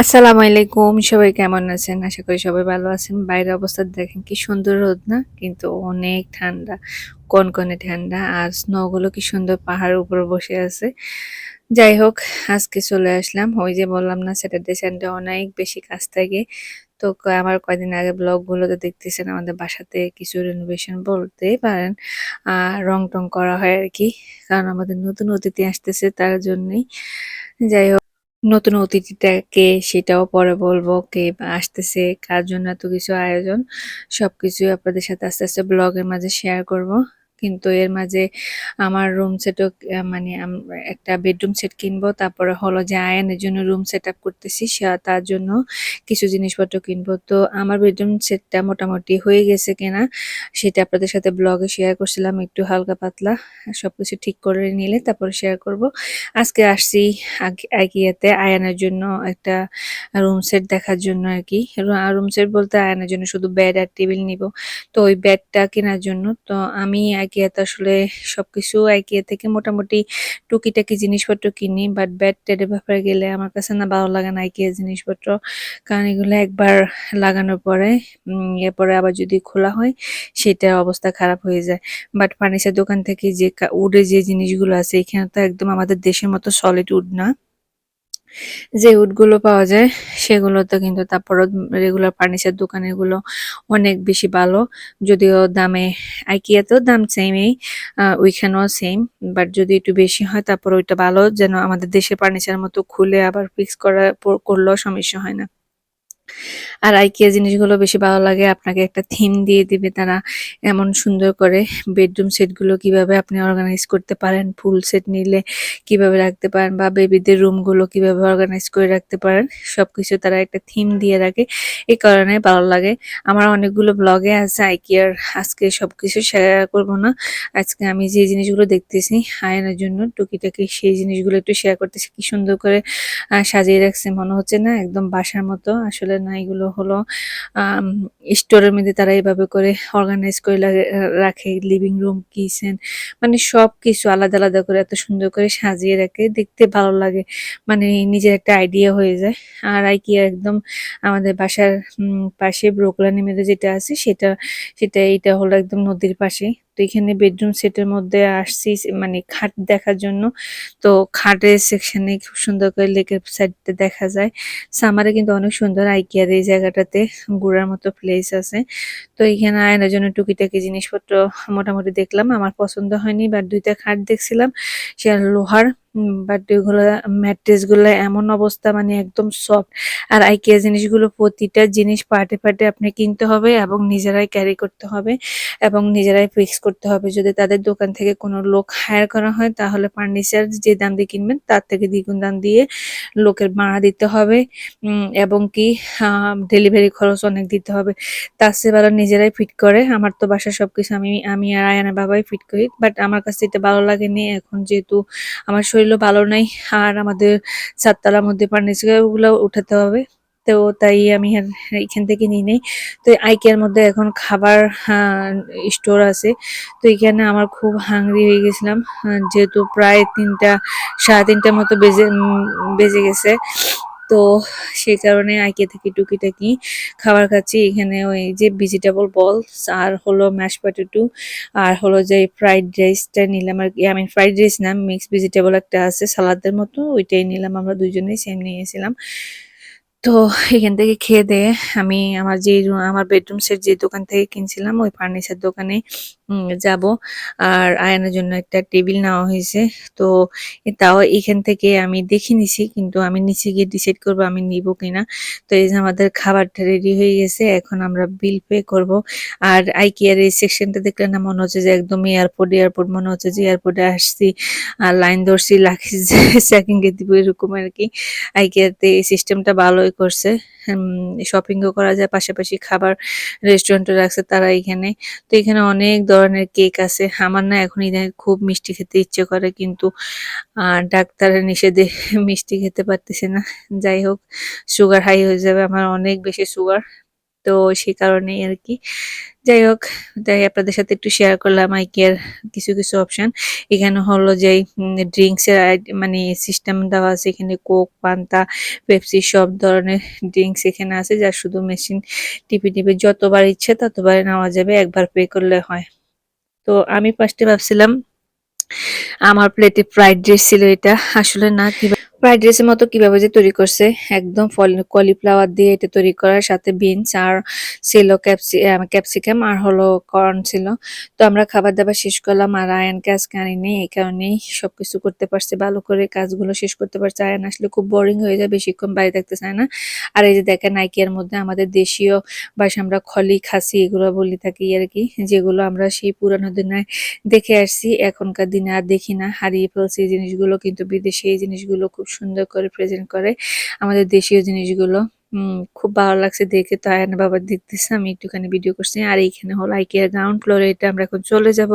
আসসালামু আলাইকুম, সবাই কেমন আছেন? আশা করি সবাই ভালো আছেন। বাইরের অবস্থা দেখেন কি সুন্দর রোদ, না? কিন্তু অনেক ঠান্ডা, কনকনে ঠান্ডা, আর স্নোগুলো কি সুন্দর পাহাড়ের উপর বসে আছে। যাই হোক, আজকে চলে আসলাম। ওই যে বললাম না স্যাটারডে সানডে অনেক বেশি কাজ থাকে। তো আমার কয়দিন আগে ব্লগগুলোতে দেখতেছেন, আমাদের বাসাতে কিছু রেনোভেশন বলতেই পারেন, আর রং টং করা হয় আর কি, কারণ আমাদের নতুন অতিথি আসতেছে তার জন্যই। যাই হোক। নতুন অতিথিটা কে সেটাও পরে বলব কে আসতেছে, কার জন্য এত কিছু আয়োজন সবকিছু আপনাদের সাথে আস্তে আস্তে ব্লগের মাঝে শেয়ার করব। কিন্তু এর মাঝে আমার রুম সেটও মানে একটা বেডরুম সেট কিনবো, তারপরে হলো যে আয়নের জন্য রুম সেট আপ করতেছি তার জন্য কিছু জিনিসপত্র কিনবো। তো আমার বেডরুম সেটটা মোটামুটি হয়ে গেছে কেনা, সেটা আপনাদের সাথে ব্লগে শেয়ার করছিলাম, একটু হালকা পাতলা, সবকিছু ঠিক করে নিলে তারপরে শেয়ার করব। আজকে আসছি আইকিয়াতে আয়ানের জন্য একটা রুম সেট দেখার জন্য আর কি রুম সেট বলতে আয়ানের জন্য শুধু বেড আর টেবিল নিব। তো ওই বেডটা কেনার জন্য, তো আমি আইকিয়াতে আসলে সবকিছু আইকিয়া থেকে মোটামুটি টুকিটাকি জিনিসপত্র কিনি বাট বেড টেডের ব্যাপারে গেলে আমার কাছে না ভালো লাগে না আইকিয়া জিনিসপত্র। কারণ এগুলো একবার লাগানোর পরে এরপরে আবার যদি খোলা হয় সেটার অবস্থা খারাপ হয়ে যায়। বাট ফার্নিচার দোকান থেকে যে উডের যে জিনিসগুলো আছে, এখানে তো একদম আমাদের দেশের মতো সলিড উড না। যে উডগুলো পাওয়া যায় সেগুলোতে কিন্তু তারপর রেগুলার ফার্নিচার দোকানেরগুলো অনেক বেশি ভালো। যদিও দামে আইকিয়াতেও দাম সেমই ওইখানেও সেম বাট যদি একটু বেশি হয় তারপর ওইটা ভালো, যেন আমাদের দেশের ফার্নিচার মতো খুলে আবার ফিক্স করা, করলেও সমস্যা হয় না। আর আইকিয়া জিনিসগুলো বেশি ভালো লাগে, আপনাকে একটা থিম দিয়ে দিবে তারা এমন সুন্দর করে বেডরুম সেটগুলো কীভাবে আপনি অর্গানাইজ করতে পারেন ফুল সেট নিলে কীভাবে রাখতে পারেন বা বেবিদের রুমগুলো কীভাবে অর্গানাইজ করে রাখতে পারেন, সবকিছু তারা একটা থিম দিয়ে রাখে। এই কারণে ভালো লাগে। আমার অনেকগুলো ব্লগে আছে আইকিয়ার, আজকে সবকিছু শেয়ার করব না। আজকে আমি যে জিনিসগুলো দেখতেছি আয়নের জন্য টুকিটাকি সেই জিনিসগুলো একটু শেয়ার করতেছি। কি সুন্দর করে সাজিয়ে রাখছে, মনে হচ্ছে না একদম বাসার মতো। আসলে না, এগুলো হলো স্টোরের মধ্যে তারা এভাবে করে অর্গানাইজ করে রাখে লিভিং রুম কিচেন মানে সব কিছু আলাদা আলাদা করে এত সুন্দর করে সাজিয়ে রাখে, দেখতে ভালো লাগে মানে নিজের একটা আইডিয়া হয়ে যায়। আর আইকিয়া একদম আমাদের বাসার পাশে ব্রোকলানি মেয়েদের যেটা আছে সেটা সেটা, এটা হলো একদম নদীর পাশে তো এখানে বেডরুম সেটের মধ্যে আসছি মানে খাট দেখার জন্য। তো খাটের সেকশনে খুব সুন্দর করে লেকের সাইডটা দেখা যায়। সামারে কিন্তু অনেক সুন্দর আইকিয়ার এই জায়গাটাতে ঘোরার মতো প্লেস আছে। তো এখানে আয়নার জন্য টুকিটাকি জিনিসপত্র মোটামুটি দেখলাম। আমার পছন্দ হয়নি বাট দুইটা খাট দেখছিলাম। সে লোহার বাট ওইগুলো ম্যাট্রেসগুলো এমন অবস্থা মানে একদম সফট আর আইকিয়া জিনিসগুলো প্রতিটা জিনিস পার্টে পার্টে আপনি কিনতে হবে এবং নিজেরাই ক্যারি করতে হবে এবং নিজেরাই ফিক্স করতে হবে। যদি তাদের দোকান থেকে কোনো লোক হায়ার করা হয়, তাহলে ফার্নিচার যে দাম দিয়ে কিনবেন, তার থেকে দ্বিগুণ দাম দিয়ে লোকের ভাড়া দিতে হবে। এবং কি ডেলিভারি খরচ অনেক দিতে হবে। তার চেয়ে ভালো নিজেরাই ফিট করে। আমার তো বাসার সবকিছু আমি আমি আর আয়ানা বাবাই ফিট করি। বাট আমার কাছে এটা ভালো লাগেনি। এখন যেহেতু আমার শরীরও ভালো নাই, আর আমাদের চারতলার মধ্যে ফার্নিচারগুলো উঠাতে হবে। তো তাই আমি আর এখান থেকে নিয়ে নেই। তো আইকিয়ার মধ্যে এখন খাবার স্টোর আছে। তো এখানে আমার খুব হাংরি হয়ে গেছিলাম। যেহেতু প্রায় তিনটা, সাড়ে তিনটার মতো বেজে বেজে গেছে। তো সেই কারণে আইকে থেকে টুকিটাকি খাবার খাচ্ছি। এখানে ওই যে ভেজিটেবল বলস আর হলো ম্যাশ পটেটো আর হলো যে ফ্রাইড রাইসটা নিলাম আর কি। আমি ফ্রাইড রাইস না মিক্স ভেজিটেবল একটা আছে, সালাদের মতো। ওইটাই নিলাম আমরা দুজনেই সেম নিয়েছিলাম। তো এখান থেকে খেয়ে দিয়ে আমি আমার যে আমার বেডরুম সেট যে দোকান থেকে কিনছিলাম, ওই ফার্নিচার দোকানে যাব। আর আয়নের জন্য একটা টেবিল নেওয়া হয়েছে। তো তাও এখান থেকে আমি দেখে নিছি, কিন্তু আমি নিচে গিয়ে ডিসাইড করব আমি নিব কিনা। তো এই যে আমাদের খাবারটা রেডি হয়ে গেছে, এখন আমরা বিল পে করব। আর আই আইকিয়ার এই সেকশনটা দেখলে না, মনে হচ্ছে যে একদম এয়ারপোর্ট এয়ারপোর্ট মনে হচ্ছে যে এয়ারপোর্টে আসছি। আর লাইন ধরছি লাখিস চেকিং এ দিব এরকম আর কি। আই আইকিয়াতে এই সিস্টেমটা ভালোই করছে। শপিংও করা যায়, পাশাপাশি খাবার রেস্টুরেন্টও রাখছে তারা এখানে। তো এখানে অনেক ধরনের কেক আছে। আমার না এখন ইদানিং খুব মিষ্টি খেতে ইচ্ছে করে, কিন্তু ডাক্তারের নিষেধে মিষ্টি খেতে পারতেছে না। যাই হোক সুগার হাই হয়ে যাবে, আমার অনেক বেশি সুগার তো সেই কারণেই আর কি। যাই হোক, তাই আপনাদের সাথে একটু শেয়ার করলাম আইকের কিছু কিছু অপশন এখানে হলো যে ড্রিঙ্কসের মানে সিস্টেম দেওয়া আছে, এখানে কোক পান্তা পেপসি সব ধরনের ড্রিঙ্কস এখানে আছে, যা শুধু মেশিন টিপে টিপে যতবার ইচ্ছে ততবার নেওয়া যাবে, একবার পে করলে হয়। তো আমি ফার্স্টে ভাবছিলাম আমার প্লেটে ফ্রাইড রাইস ছিল এটা। আসলে না কীভাবে ফ্রাইড রাইসের মতো কীভাবে যে তৈরি করছে? একদম ফল কলিফ্লাওয়ার দিয়ে এটা তৈরি করার সাথে বিনস আর ছিল ক্যাপসি ক্যাপসিকাম আর হলো কর্ন ছিল। তো আমরা খাবার দাবার শেষ করলাম আর আয়ানকে আজকে আনিনি এই কারণেই সবকিছু করতে পারছে, ভালো করে কাজগুলো শেষ করতে পারছে। আয়ান আসলে খুব বোরিং হয়ে যায়, বেশিক্ষণ বাড়ি থাকতে চায় না। আর এই যে দেখেন নাইকিয়ার মধ্যে আমাদের দেশীয় ভাষা আমরা খলি, খাসি এগুলো বলি থাকি আর কি, যেগুলো আমরা সেই পুরানো দিনে দেখে আসছি, এখনকার দিনে আর দেখি না, হারিয়ে ফেলছি এই জিনিসগুলো, কিন্তু বিদেশে এই জিনিসগুলো খুব সুন্দর করে প্রেজেন্ট করে আমাদের দেশীয় জিনিসগুলো। খুব ভালো লাগছে দেখে, তো আয়ান বাবা দেখতেছে, আমি একটুখানি ভিডিও করছি। আর এইখানে হলো আইকিয়ার গ্রাউন্ড ফ্লোরে এটা আমরা এখন চলে যাব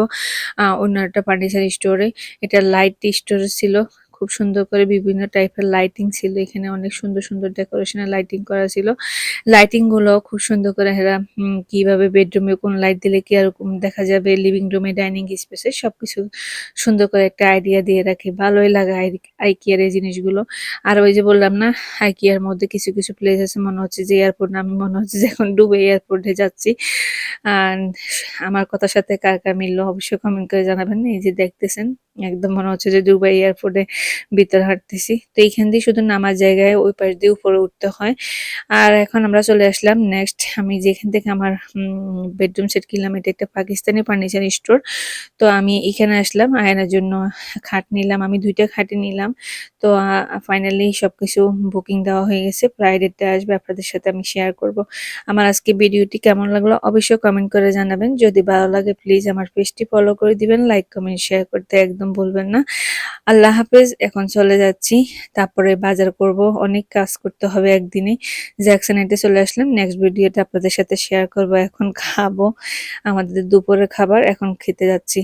অন্য একটা ফার্নিচার স্টোরে এটা লাইট স্টোর ছিল খুব সুন্দর করে বিভিন্ন টাইপের লাইটিং ছিল। এখানে অনেক সুন্দর সুন্দর ডেকোরেশনের লাইটিং করা ছিল। লাইটিংগুলো খুব সুন্দর করে হেরা কীভাবে বেডরুমে কোন লাইট দিলে কি আর দেখা যাবে লিভিং রুমে ডাইনিং স্পেসে সবকিছু সুন্দর করে একটা আইডিয়া দিয়ে রাখে। ভালোই লাগে আইকিয়ার এই জিনিসগুলো। আর ওই যে বললাম না আইকিয়ার মধ্যে কিছু কিছু প্লেস আছে, মনে হচ্ছে যে এয়ারপোর্ট না, আমি মনে হচ্ছে যে এখন ডুবে এয়ারপোর্টে যাচ্ছি। আর আমার কথার সাথে কার কার মিললো অবশ্যই কমেন্ট করে জানাবেন। এই যে দেখতেছেন, একদম মনে হচ্ছে যে দুবাই এয়ারপোর্টে ভিতর হাঁটতেছি। তো এইখান দিয়ে শুধু নামার জায়গায় ওই পাশ দিয়ে উপরে উঠতে হয়। আর এখন আমরা চলে আসলাম নেক্সট আমি যেখান থেকে আমার বেডরুম সেট কিনলাম, এটা একটা পাকিস্তানি ফার্নিচার স্টোর তো আমি এখানে আসলাম, আয়নার জন্য খাট নিলাম, আমি দুইটা খাটে নিলাম। তো ফাইনালি সবকিছু বুকিং দেওয়া হয়ে গেছে, প্রায় ডেটটা আসবে, আপনাদের সাথে আমি শেয়ার করব। আমার আজকে ভিডিওটি কেমন লাগল অবশ্যই কমেন্ট করে জানাবেন। যদি ভালো লাগে প্লিজ আমার পেজটি ফলো করে দিবেন লাইক কমেন্ট শেয়ার করতে একদম ভুলবেন না। আল্লাহ হাফেজ, এখন চলে যাচ্ছি। তারপরে বাজার করব। অনেক কাজ করতে হবে একদিনে। জ্যাকসনাইটে চলে আসলাম। নেক্সট ভিডিওটা আপনাদের সাথে শেয়ার করব। এখন খাব। আমাদের দুপুরের খাবার। এখন খেতে যাচ্ছি।